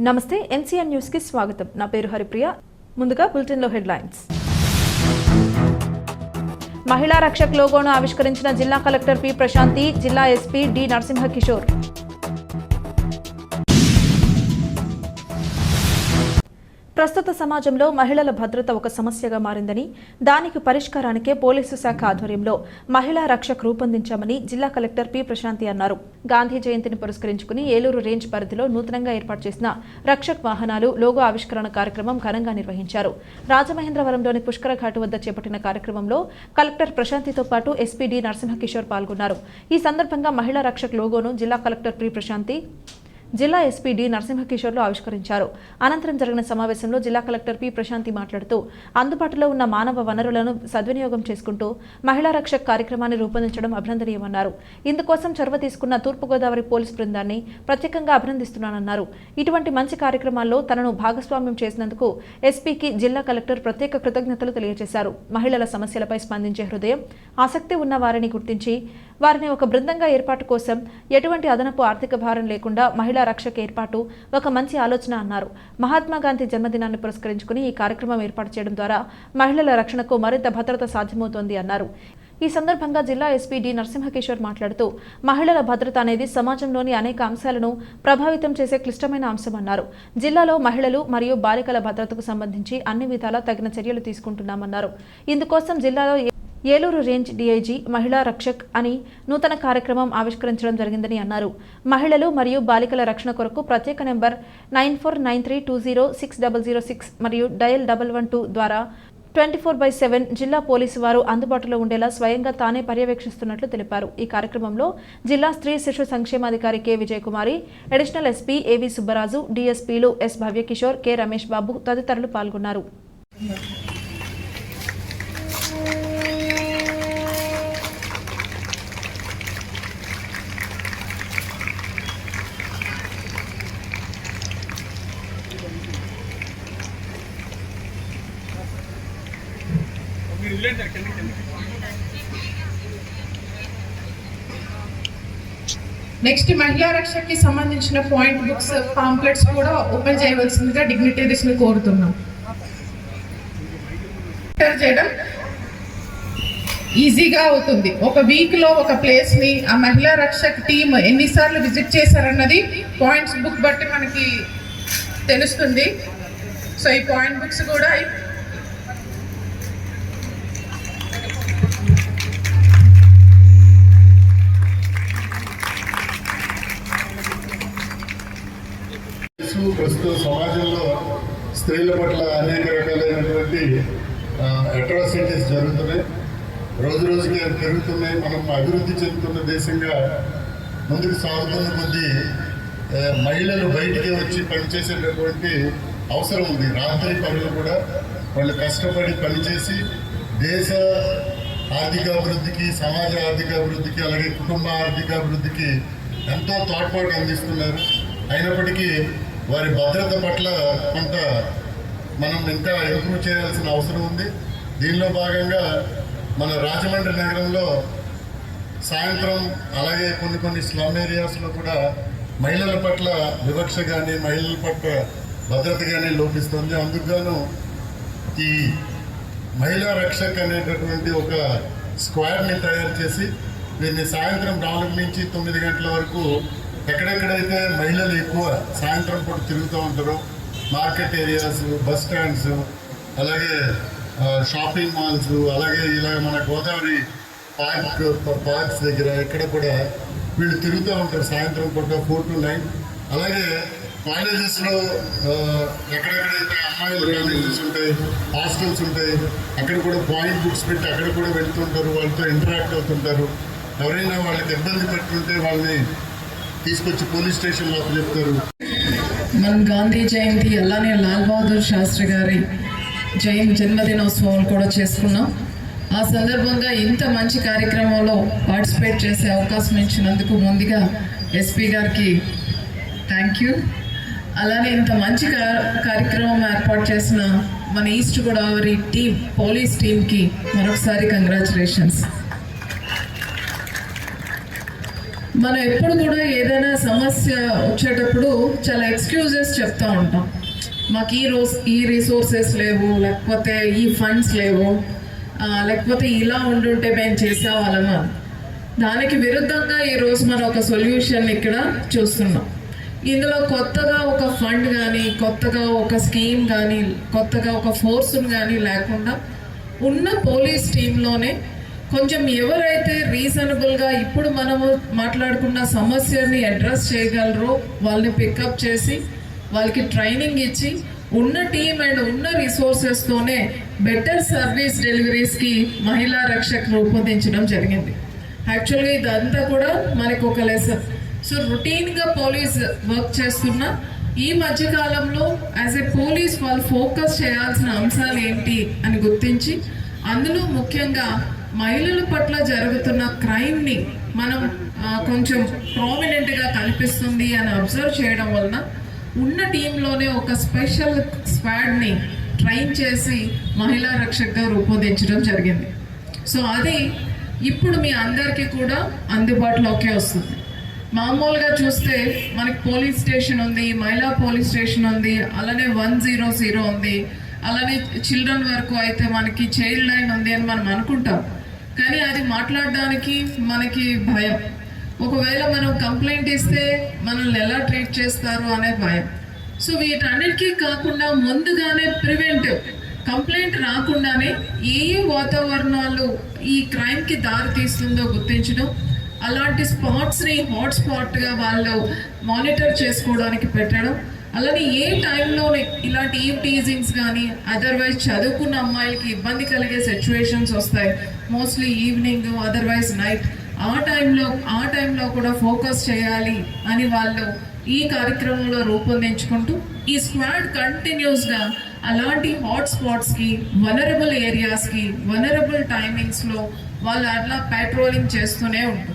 నమస్తే ఎన్సీఎన్ న్యూస్కి స్వాగతం. నా పేరు హరిప్రియ. ముందుగా బులెటిన్లో హెడ్లైన్స్. మహిళా రక్షక్ లోగోను ఆవిష్కరించిన జిల్లా కలెక్టర్ పి ప్రశాంతి జిల్లా ఎస్పీ డి నరసింహ కిషోర్ ప్రస్తుత సమాజంలో మహిళల భద్రత ఒక సమస్యగా మారిందని దానికి పరిష్కారానికే పోలీసు శాఖ ఆధ్వర్యంలో మహిళా రక్షక్ రూపొందించామని జిల్లా కలెక్టర్ పి ప్రశాంతి అన్నారు. గాంధీ జయంతిని పురస్కరించుకుని ఏలూరు రేంజ్ పరిధిలో నూతనంగా ఏర్పాటు చేసిన రక్షక్ వాహనాలు లోగో ఆవిష్కరణ కార్యక్రమం ఘనంగా నిర్వహించారు. రాజమహేంద్రవరంలోని పుష్కర ఘాటు వద్ద చేపట్టిన కార్యక్రమంలో కలెక్టర్ ప్రశాంతితో పాటు ఎస్పీ డి నరసింహకిషోర్ పాల్గొన్నారు. ఈ సందర్భంగా మహిళా రక్షక్ లోగోను జిల్లా కలెక్టర్ పి ప్రశాంతి జిల్లా ఎస్పీ డి నరసింహకిషోర్లు ఆవిష్కరించారు. అనంతరం జరిగిన సమావేశంలో జిల్లా కలెక్టర్ పి ప్రశాంతి మాట్లాడుతూ అందుబాటులో ఉన్న మానవ వనరులను సద్వినియోగం చేసుకుంటూ మహిళా రక్షక్ కార్యక్రమాన్ని రూపొందించడం అభినందనీయమన్నారు. ఇందుకోసం చొరవ తీసుకున్న తూర్పుగోదావరి పోలీస్ బృందాన్ని ప్రత్యేకంగా అభినందిస్తున్నానన్నారు. ఇటువంటి మంచి కార్యక్రమాల్లో తనను భాగస్వామ్యం చేసినందుకు ఎస్పీకి జిల్లా కలెక్టర్ ప్రత్యేక కృతజ్ఞతలు తెలియజేశారు. మహిళల సమస్యలపై స్పందించే హృదయం ఆసక్తి ఉన్న వారిని గుర్తించి వారిని ఒక బృందంగా ఏర్పాటు కోసం ఎటువంటి అదనపు ఆర్థిక భారం లేకుండా మహిళా రక్షక ఏర్పాటు ఒక మంచి ఆలోచన అన్నారు. మహాత్మా గాంధీ జన్మదినాన్ని పురస్కరించుకుని ఈ కార్యక్రమం ఏర్పాటు చేయడం ద్వారా మహిళల రక్షణకు మరింత భద్రత సాధ్యమవుతోంది అన్నారు. ఈ సందర్భంగా జిల్లా ఎస్పీ డి నరసింహకిషోర్ మాట్లాడుతూ మహిళల భద్రత అనేది సమాజంలోని అనేక అంశాలను ప్రభావితం చేసే క్లిష్టమైన అంశమన్నారు జిల్లాలో మహిళలు మరియు బాలికల భద్రతకు సంబంధించి అన్ని విధాలా తగిన చర్యలు తీసుకుంటున్నామన్నారు. ఇందుకోసం జిల్లాలో ఏలూరు రేంజ్ డీఐజీ మహిళా రక్షక్ అని నూతన కార్యక్రమం ఆవిష్కరించడం జరిగిందని అన్నారు. మహిళలు మరియు బాలికల రక్షణ కొరకు ప్రత్యేక number nine four nine three two zero six double zero six మరియు డయల్ డబల్ వన్ టూ ద్వారా ట్వంటీ ఫోర్ బై సెవెన్ జిల్లా పోలీసు వారు అందుబాటులో ఉండేలా స్వయంగా తానే పర్యవేక్షిస్తున్నట్లు తెలిపారు. ఈ కార్యక్రమంలో జిల్లా స్త్రీ శిశు సంక్షేమాధికారి K Vijayakumari additional SP A V Subbaraju డీఎస్పీలు S Bhavyakishore K Ramesh Babu తదితరులు పాల్గొన్నారు. నెక్స్ట్ మహిళా రక్షకి సంబంధించిన పాయింట్ బుక్స్ పాంప్లెట్స్ కూడా ఓపెన్ చేయవలసిందిగా డిగ్నిటరీస్ని కోరుతున్నాం. చేయడం ఈజీగా అవుతుంది. ఒక వీక్లో ఒక ప్లేస్ని ఆ మహిళా రక్షక్ టీమ్ ఎన్నిసార్లు విజిట్ చేశారన్నది పాయింట్స్ బుక్ బట్టి మనకి తెలుస్తుంది. సో ఈ పాయింట్ బుక్స్ కూడా స్త్రీల పట్ల అనేక రకాలైనటువంటి అట్రాసిటీస్ జరుగుతున్నాయి. రోజు రోజుకి అవి పెరుగుతున్నాయి. మనం అభివృద్ధి చెందుతున్న దేశంగా ముందుకు సాగుతున్న కొద్దీ మహిళలు బయటికి వచ్చి పనిచేసేటటువంటి అవసరం ఉంది. రాత్రి పనులు కూడా వాళ్ళు కష్టపడి పనిచేసి దేశ ఆర్థిక అభివృద్ధికి సమాజ ఆర్థిక అభివృద్ధికి అలాగే కుటుంబ ఆర్థిక అభివృద్ధికి ఎంతో తోడ్పాటు అందిస్తున్నారు. అయినప్పటికీ వారి భద్రత పట్ల కొంత మనం ఇంకా ఇంప్రూవ్ చేయాల్సిన అవసరం ఉంది. దీనిలో భాగంగా మన రాజమండ్రి నగరంలో సాయంత్రం అలాగే కొన్ని కొన్ని స్లమ్ ఏరియాస్లో కూడా మహిళల పట్ల వివక్ష కానీ మహిళల పట్ల భద్రత కానీ లోపిస్తుంది. అందుకుగాను ఈ మహిళా రక్షక్ అనేటటువంటి ఒక స్క్వాడ్ని తయారు చేసి దీన్ని సాయంత్రం నాలుగు నుంచి తొమ్మిది గంటల వరకు ఎక్కడెక్కడైతే మహిళలు ఎక్కువ సాయంత్రం పూట తిరుగుతూ ఉంటారో మార్కెట్ ఏరియాస్ బస్ స్టాండ్స్ అలాగే షాపింగ్ మాల్స్ అలాగే ఇలా మన గోదావరి పార్క్ పార్క్స్ దగ్గర ఎక్కడ కూడా వీళ్ళు తిరుగుతూ ఉంటారు సాయంత్రం పూట ఫోర్ టు నైన్. అలాగే కాలేజెస్లో ఎక్కడెక్కడైతే అమ్మాయిలు కాలేజెస్ ఉంటాయి హాస్టల్స్ ఉంటాయి అక్కడ కూడా పాయింట్ బుక్స్ పెట్టి అక్కడ కూడా వెళ్తుంటారు వాళ్ళతో ఇంటరాక్ట్ అవుతుంటారు. ఎవరైనా వాళ్ళకి ఇబ్బంది పెట్టుంటే వాళ్ళని తీసుకొచ్చి పోలీస్ స్టేషన్లో చెప్తారు. మనం గాంధీ జయంతి అలానే లాల్ బహదూర్ శాస్త్రి గారి జయంతి జన్మదినోత్సవాలు కూడా చేసుకున్నాం. ఆ సందర్భంగా ఇంత మంచి కార్యక్రమంలో పార్టిసిపేట్ చేసే అవకాశం ఇచ్చినందుకు ముందుగా ఎస్పీ గారికి థ్యాంక్ యూ. అలానే ఇంత మంచి కార్యక్రమం ఏర్పాటు చేసిన మన ఈస్ట్ గోదావరి టీం పోలీస్ టీంకి మరొకసారి కంగ్రాచులేషన్స్. మనం ఎప్పుడు కూడా ఏదైనా సమస్య వచ్చేటప్పుడు చాలా ఎక్స్క్యూజెస్ చెప్తూ ఉంటాం. మాకు ఈ రోస్ ఈ రిసోర్సెస్ లేవు లేకపోతే ఈ ఫండ్స్ లేవు లేకపోతే ఇలా ఉండుంటే మేము చేసేవాళ్ళమా? దానికి విరుద్ధంగా ఈరోజు మనం ఒక సొల్యూషన్ ఇక్కడ చూస్తున్నాం. ఇందులో కొత్తగా ఒక ఫండ్ కానీ కొత్తగా ఒక స్కీమ్ కానీ కొత్తగా ఒక ఫోర్స్ కానీ లేకుండా ఉన్న పోలీస్ టీంలోనే కొంచెం ఎవరైతే రీజనబుల్గా ఇప్పుడు మనము మాట్లాడుకున్న సమస్యని అడ్రస్ చేయగలరో వాళ్ళని పికప్ చేసి వాళ్ళకి ట్రైనింగ్ ఇచ్చి ఉన్న టీం అండ్ ఉన్న రిసోర్సెస్తోనే బెటర్ సర్వీస్ డెలివరీస్కి మహిళా రక్షక్ రూపొందించడం జరిగింది. యాక్చువల్గా ఇదంతా కూడా మనకు ఒక లెసన్. సో రొటీన్గా పోలీస్ వర్క్ చేస్తున్న ఈ మధ్యకాలంలో యాజ్ ఎ పోలీస్ వాళ్ళు ఫోకస్ చేయాల్సిన అంశాలు ఏంటి అని గుర్తించి అందులో ముఖ్యంగా మహిళల పట్ల జరుగుతున్న క్రైమ్ని మనం కొంచెం ప్రామినెంట్గా కనిపిస్తుంది అని అబ్జర్వ్ చేయడం వలన ఉన్న టీంలోనే ఒక స్పెషల్ స్క్వాడ్ని ట్రైన్ చేసి మహిళా రక్షకగా రూపొందించడం జరిగింది. సో అది ఇప్పుడు మీ అందరికీ కూడా అందుబాటులోకి వస్తుంది. మామూలుగా చూస్తే మనకి పోలీస్ స్టేషన్ ఉంది మహిళా పోలీస్ స్టేషన్ ఉంది అలానే వన్ జీరో జీరో ఉంది అలానే చిల్డ్రన్ వరకు అయితే మనకి చైల్డ్ లైన్ ఉంది అని మనం అనుకుంటాం. కానీ అది మాట్లాడడానికి మనకి భయం. ఒకవేళ మనం కంప్లైంట్ ఇస్తే మనల్ని ఎలా ట్రీట్ చేస్తారు అనే భయం. సో వీటన్నిటికీ కాకుండా ముందుగానే ప్రివెంటివ్. కంప్లైంట్ రాకుండానే ఏ వాతావరణాలు ఈ క్రైమ్కి దారి తీస్తుందో గుర్తించడం అలాంటి స్పాట్స్ని హాట్ స్పాట్గా వాళ్ళు మానిటర్ చేసుకోవడానికి పెట్టడం అలానే ఏ టైంలోనే ఇలాంటి ఈవ్ టీజింగ్స్ కానీ అదర్వైజ్ చదువుకున్న అమ్మాయిలకి ఇబ్బంది కలిగే సిచ్యువేషన్స్ వస్తాయి. మోస్ట్లీ ఈవినింగ్ అదర్వైజ్ నైట్ ఆ టైంలో ఆ టైంలో కూడా ఫోకస్ చేయాలి అని వాళ్ళు ఈ కార్యక్రమంలో రూపొందించుకుంటూ ఈ స్క్వాడ్ కంటిన్యూస్గా అలాంటి హాట్ స్పాట్స్కి వనరబుల్ ఏరియాస్కి వనరబుల్ టైమింగ్స్లో వాళ్ళు అట్లా పెట్రోలింగ్ చేస్తూనే ఉంటుంది